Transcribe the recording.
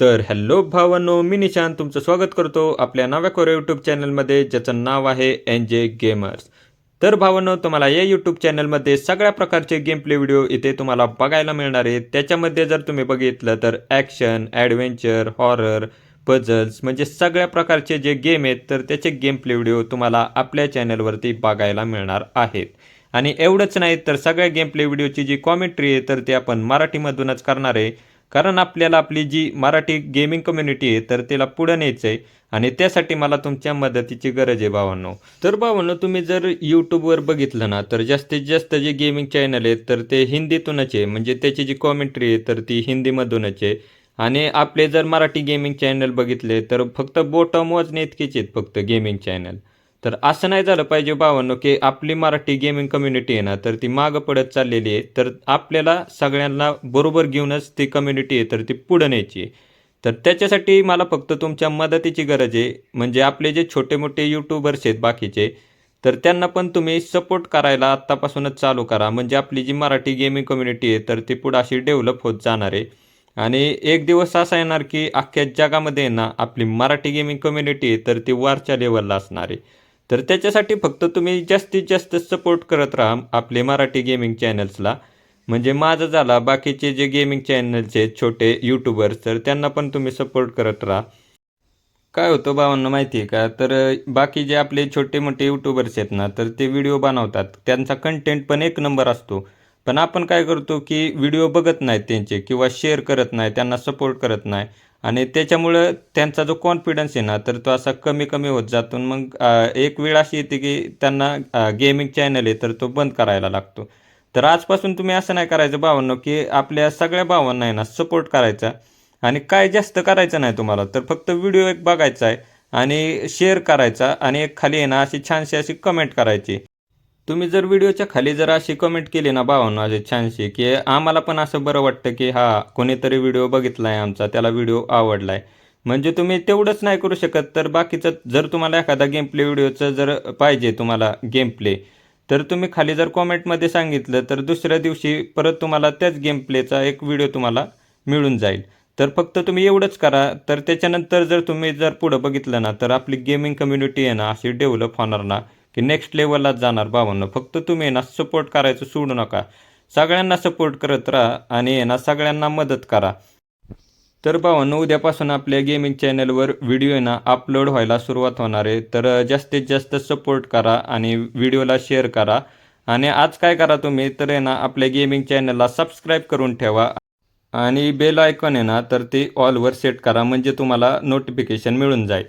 तर हॅलो भावांनो मी निशांत तुमचं स्वागत करतो आपल्या नव्या कोऱ्या यूट्यूब चॅनलमध्ये ज्याचं नाव आहे एन जे गेमर्स तर भावांनो तुम्हाला या यूट्यूब चॅनलमध्ये सगळ्या प्रकारचे गेम प्ले व्हिडिओ इथे तुम्हाला बघायला मिळणार आहेत. त्याच्यामध्ये जर तुम्ही बघितलं तर ॲक्शन ॲडव्हेंचर हॉरर पझल्स म्हणजे सगळ्या प्रकारचे जे गेम आहेत तर त्याचे गेम प्ले व्हिडिओ तुम्हाला आपल्या चॅनलवरती बघायला मिळणार आहेत. आणि एवढंच नाही तर सगळ्या गेम प्ले व्हिडिओची जी कॉमेंट्री आहे तर ती आपण मराठीमधूनच करणार आहे. कारण आपल्याला आपली जी मराठी गेमिंग कम्युनिटी आहे तर तिला पुढं न्यायचं आहे आणि त्यासाठी मला तुमच्या मदतीची गरज आहे भावांनो. तर भावांनो तुम्ही जर यूट्यूबवर बघितलं ना तर जास्तीत जास्त जे गेमिंग चॅनल आहेत तर ते हिंदीतूनच आहे. म्हणजे त्याची जी कॉमेंट्री आहे तर ती हिंदीमधूनच आहे. आणि आपले जर मराठी गेमिंग चॅनल बघितले तर फक्त बोटं मोजणे इतकेच आहेत फक्त गेमिंग चॅनल तर असं नाही झालं पाहिजे बाबांनो की आपली मराठी गेमिंग कम्युनिटी आहे ना तर ती मागं पडत चाललेली आहे. तर आपल्याला सगळ्यांना बरोबर घेऊनच ती कम्युनिटी आहे तर ती पुढं न्यायची आहे. तर त्याच्यासाठी मला फक्त तुमच्या मदतीची गरज आहे. म्हणजे आपले जे छोटे मोठे यूट्यूबर्स आहेत बाकीचे तर त्यांना पण तुम्ही सपोर्ट करायला आत्तापासूनच चालू करा. म्हणजे आपली जी मराठी गेमिंग कम्युनिटी आहे तर ती पुढं अशी डेव्हलप होत जाणार आहे. आणि एक दिवस असा येणार की अख्ख्या जगामध्ये आहे ना आपली मराठी गेमिंग कम्युनिटी आहे तर ती वरच्या लेवलला असणार आहे. तर त्याच्यासाठी फक्त तुम्ही जास्तीत जास्त सपोर्ट करत राहा आपले मराठी गेमिंग चॅनल्सला म्हणजे माझं झाला बाकीचे जे गेमिंग चॅनलचे छोटे यूट्यूबर्स तर त्यांना पण तुम्ही सपोर्ट करत राहा. काय होतं भावांना माहिती आहे का? तर बाकी जे आपले छोटे मोठे यूट्यूबर्स आहेत ना तर ते व्हिडिओ बनवतात. त्यांचा कंटेंट पण एक नंबर असतो. पण आपण काय करतो की व्हिडिओ बघत नाहीत त्यांचे किंवा शेअर करत नाही त्यांना सपोर्ट करत नाही. आणि त्याच्यामुळं त्यांचा जो कॉन्फिडन्स आहे ना तर तो असा कमी कमी होत जातो. आणि मग एक वेळ अशी येते की त्यांना गेमिंग चॅनल आहे तर तो बंद करायला लागतो. तर आजपासून तुम्ही असं नाही करायचं भावांनो की आपल्या सगळ्या भावांना आहे ना सपोर्ट करायचा. आणि काय जास्त करायचं नाही तुम्हाला तर फक्त व्हिडिओ एक बघायचा आहे आणि शेअर करायचा. आणि एक खाली आहे ना अशी छानशी अशी कमेंट करायची. तुम्ही जर व्हिडिओच्या खाली जर अशी कमेंट केली ना भावांना असे छानशी की आम्हाला पण असं बरं वाटतं की हा कोणीतरी व्हिडिओ बघितला आहे आमचा त्याला व्हिडिओ आवडला आहे म्हणजे तुम्ही तेवढंच नाही करू शकत तर बाकीचं जर तुम्हाला एखादा गेम प्ले व्हिडिओचं जर पाहिजे तुम्हाला गेम प्ले तर तुम्ही खाली जर कॉमेंटमध्ये सांगितलं तर दुसऱ्या दिवशी परत तुम्हाला त्याच गेम प्लेचा एक व्हिडिओ तुम्हाला मिळून जाईल. तर फक्त तुम्ही एवढंच करा तर त्याच्यानंतर जर तुम्ही जर पुढं बघितलं ना तर आपली गेमिंग कम्युनिटी आहे ना अशी डेव्हलप होणार ना. की नेक्स्ट लेवललाच जाणार भावांनो फक्त तुम्ही ना सपोर्ट करायचं सोडू नका. सगळ्यांना सपोर्ट करत राहा आणि ना सगळ्यांना मदत करा. तर भावांनो उद्यापासून आपल्या गेमिंग चॅनलवर व्हिडिओ ना अपलोड व्हायला सुरुवात होणार आहे. तर जास्तीत जास्त सपोर्ट करा आणि व्हिडिओला शेअर करा. आणि आज काय करा तुम्ही तर आहे ना आपल्या गेमिंग चॅनलला सबस्क्राईब करून ठेवा. आणि बेल आयकॉन आहे ना तर ते ऑलवर सेट करा म्हणजे तुम्हाला नोटिफिकेशन मिळून जाईल.